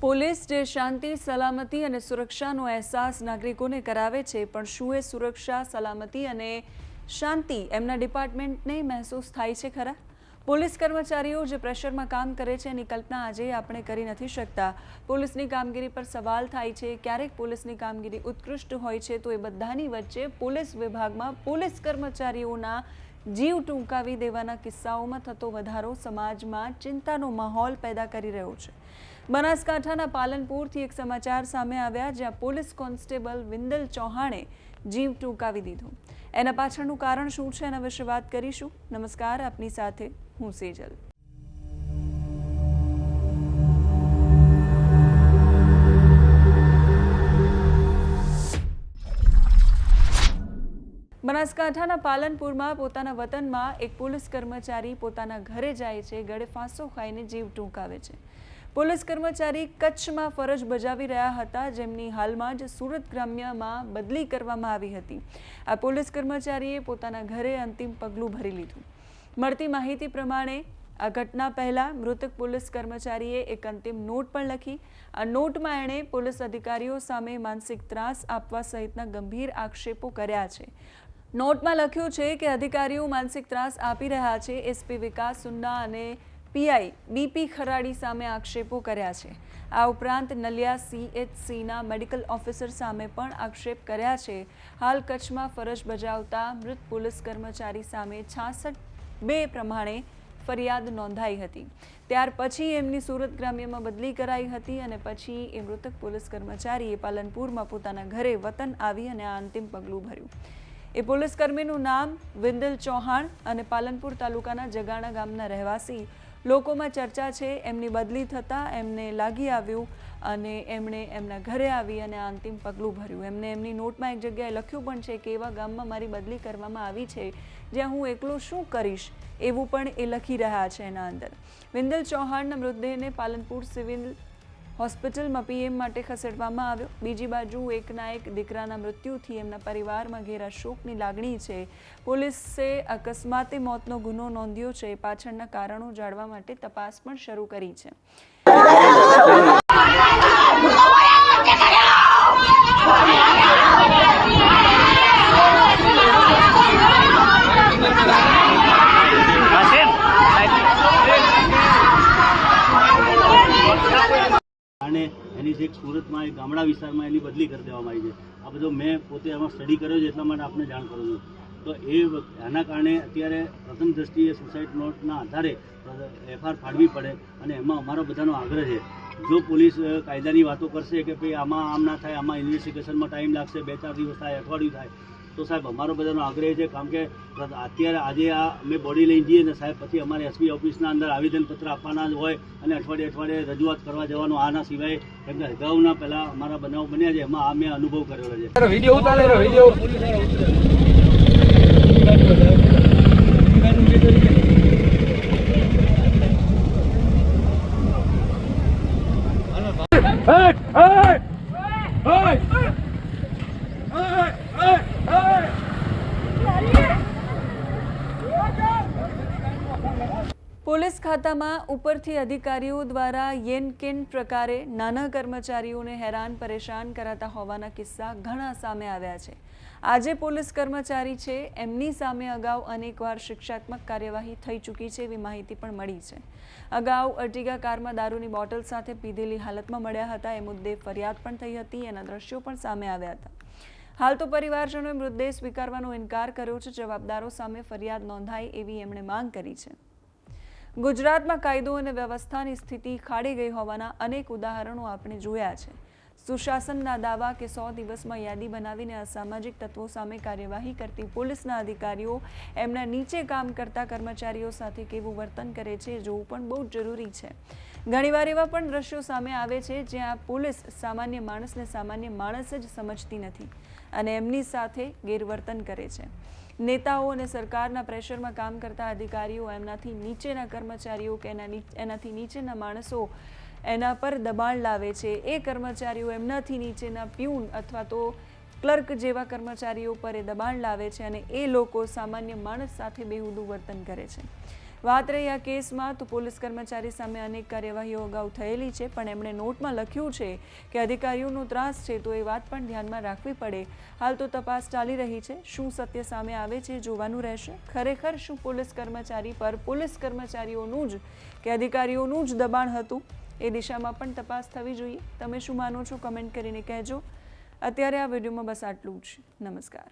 Police જે શાંતિ, સલામતી અને સુરક્ષાનો અહેસાસ નાગરિકોને કરાવે છે, પણ શું એ સુરક્ષા, સલામતી અને શાંતિ એમના ડિપાર્ટમેન્ટને મહેસૂસ થાય છે ખરા? પોલીસ કર્મચારીઓ જે પ્રેશરમાં કામ કરે છે એની કલ્પના આજે આપણે કરી નથી શકતા. પોલીસની કામગીરી પર સવાલ થાય છે, ક્યારેક પોલીસની કામગીરી ઉત્કૃષ્ટ હોય છે, તો એ બધાની વચ્ચે પોલીસ વિભાગમાં પોલીસ કર્મચારીઓના જીવ ટૂંકાવી દેવાના કિસ્સાઓમાં થતો વધારો સમાજમાં ચિંતાનો માહોલ પેદા કરી રહ્યો છે. બનાસકાંઠાના પાલનપુરથી એક સમાચાર સામે આવ્યા, જ્યાં પોલીસ કોન્સ્ટેબલ વિંદલ ચૌહાણે જીવ ટૂંકાવી દીધો. એના પાછળનું કારણ શું છે એના વિશે વાત કરીશું. નમસ્કાર, આપની સાથે હું સેજલ. બનાસકાંઠાના પાલનપુરમાં પોતાના વતનમાં એક પોલીસ કર્મચારી પોતાના ઘરે જાય છે, ગળે ફાંસો ખાઈને જીવ ટૂંકાવે છે. પોલીસ કર્મચારી કચ્છમાં ફરજ બજાવી રહ્યા હતા. જેમની હાલમાં જ સુરત ગ્રામ્યમાં બદલી કરવામાં આવી હતી. આ પોલીસ કર્મચારીએ પોતાના ઘરે અંતિમ પગલું ભરી લીધું. મળતી માહિતી પ્રમાણે આ ઘટના પહેલા મૃતક પોલીસ કર્મચારીએ એક અંતિમ નોટ પણ લખી. આ નોટમાં એણે પોલીસ અધિકારીઓ સામે માનસિક ત્રાસ આપવા સહિતના ગંભીર આક્ષેપો કર્યા છે. નોટમાં લખ્યું છે કે અધિકારીઓ માનસિક ત્રાસ આપી રહ્યા છે. એસપી વિકાસ સુન્ના અને પીઆઈ બીપી ખરાડી સામે આક્ષેપો કર્યા છે. આ ઉપરાંત નલિયા સીએચસીના મેડિકલ ઓફિસર સામે પણ આક્ષેપ કર્યા છે. હાલ કચ્છમાં ફરજ બજાવતા મૃત પોલીસ કર્મચારી સામે છાસઠ બે પ્રમાણે ફરિયાદ નોંધાઈ હતી. ત્યાર પછી એમની સુરત ગ્રામ્યમાં બદલી કરાઈ હતી અને પછી એ મૃતક પોલીસ કર્મચારીએ પાલનપુરમાં પોતાના ઘરે વતન આવી અને આ અંતિમ પગલું ભર્યું. એ પોલીસ કર્મીનું નામ વિંદલ ચૌહાણ અને પાલનપુર તાલુકાના જગાણા ગામના રહેવાસી લોકોમાં ચર્ચા છે, એમની બદલી થતાં એમને લાગી આવ્યું અને એમણે એમના ઘરે આવી અને આ અંતિમ પગલું ભર્યું. એમને એમની નોટમાં એક જગ્યાએ લખ્યું પણ છે કે એવા ગામમાં મારી બદલી કરવામાં આવી છે, જ્યાં હું એકલો શું કરીશ એવું પણ એ લખી રહ્યા છે એના અંદર. વિંદલ ચૌહાણના મૃતદેહને પાલનપુર સિવિલ હોસ્પિટલમાં પીએમ માટે ખસેડવામાં આવ્યો. બીજી બાજુ એકના એક દીકરાના મૃત્યુથી એમના પરિવારમાં ઘેરા શોકની લાગણી છે. પોલીસે અકસ્માતે મોતનો ગુનો નોંધ્યો છે. પાછળના કારણો જાણવા માટે તપાસ પણ શરૂ કરી છે અને એની એક ગામડા વિસ્તારમાં એની બદલી કરી દેવામાં આવી છે. આ બધો મેં પોતે એમાં સ્ટડી કર્યો છે એટલા માટે આપને જાણ કરું છું. તો એ આના કારણે અત્યારે પ્રથમ દ્રષ્ટિએ સુસાઇડ નોટના આધારે એફઆર ફાળવી પડે અને એમાં અમારો બધાનો આગ્રહ છે. જો પોલીસ કાયદાની વાતો કરશે કે ભાઈ આમાં આમ ના થાય, આમાં ઇન્વેસ્ટિગેશનમાં ટાઈમ લાગશે, બે ચાર દિવસ થાય, અઠવાડિયું થાય તો સાહેબ અમારો બધાનો આગ્રહ છે કારણ કે અત્યારે આજે આ અમે બોડી લઈ જઈએ ને સાહેબ પછી અમારે એસપી ઓફિસના અંદર આવેદનપત્ર આપવાના જ હોય અને અઠવાડિયે અઠવાડિયે રજૂઆત કરવા જવાનું આના સિવાય કેમ કે અગાઉના પહેલાં અમારા બનાવ બન્યા છે એમાં આ મેં અનુભવ કરેલો છે. વીડિયો ઉતારે વીડિયો. પોલીસ ખાતામાં ઉપરથી અધિકારીઓ દ્વારા યેન કેન પ્રકારે નાના કર્મચારીઓને હેરાન પરેશાન કરાતા હોવાના કિસ્સા ઘણા સામે આવ્યા છે. આજે પોલીસ કર્મચારી છે, એમની સામે અગાઉ અનેકવાર શિક્ષાત્મક કાર્યવાહી થઈ ચૂકી છે એવી માહિતી પણ મળી છે. અગાઉ અર્ટિગા કારમાં દારૂની બોટલ સાથે પીધેલી હાલતમાં મળ્યા હતા, એ મુદ્દે ફરિયાદ પણ થઈ હતી, એના દ્રશ્યો પણ સામે આવ્યા હતા. હાલ તો પરિવારજનોએ મૃતદેહ સ્વીકારવાનો ઇનકાર કર્યો છે, જવાબદારો સામે ફરિયાદ નોંધાય એવી એમણે માંગ કરી છે. ગુજરાતમાં કાયદો અને વ્યવસ્થાની સ્થિતિ ખાડી ગઈ હોવાના અનેક ઉદાહરણો આપણે જોયા છે. સુશાસનના દાવા કે સો દિવસમાં યાદી બનાવીને અસામાજિક તત્વો સામે કાર્યવાહી કરતી પોલીસના અધિકારીઓ એમના નીચે કામ કરતા કર્મચારીઓ સાથે કેવું વર્તન કરે છે જોવું પણ બહુ જરૂરી છે. ઘણીવાર એવા પણ દ્રશ્યો સામે આવે છે જ્યાં પોલીસ સામાન્ય માણસને સામાન્ય માણસ જ સમજતી નથી અને એમની સાથે ગેરવર્તન કરે છે. નેતાઓ અને સરકારના પ્રેશરમાં કામ કરતા અધિકારીઓ એમનાથી નીચેના કર્મચારીઓ કે એના એનાથી નીચેના માણસો એના પર દબાણ લાવે છે. એ કર્મચારીઓ એમનાથી નીચેના પ્યુન અથવા તો ક્લર્ક જેવા કર્મચારીઓ પર એ દબાણ લાવે છે અને એ લોકો સામાન્ય માણસ સાથે બેહુદું વર્તન કરે છે. વાત રહી આ કેસમાં તો પોલીસ કર્મચારી સામે અનેક કાર્યવાહીઓ અગાઉ થયેલી છે, પણ એમણે નોટમાં લખ્યું છે કે અધિકારીઓનો ત્રાસ છે તો એ વાત પણ ધ્યાનમાં રાખવી પડે. હાલ તો તપાસ ચાલી રહી છે. શું સત્ય સામે આવે છે જોવાનું રહેશે. ખરેખર શું પોલીસ કર્મચારી પર પોલીસ કર્મચારીઓનું જ કે અધિકારીઓનું જ દબાણ હતું? એ દિશામાં પણ તપાસ થવી જોઈએ. તમે શું માનો છો? કમેન્ટ કરીને કહેજો. અત્યારે આ વિડીયોમાં બસ આટલું જ. નમસ્કાર.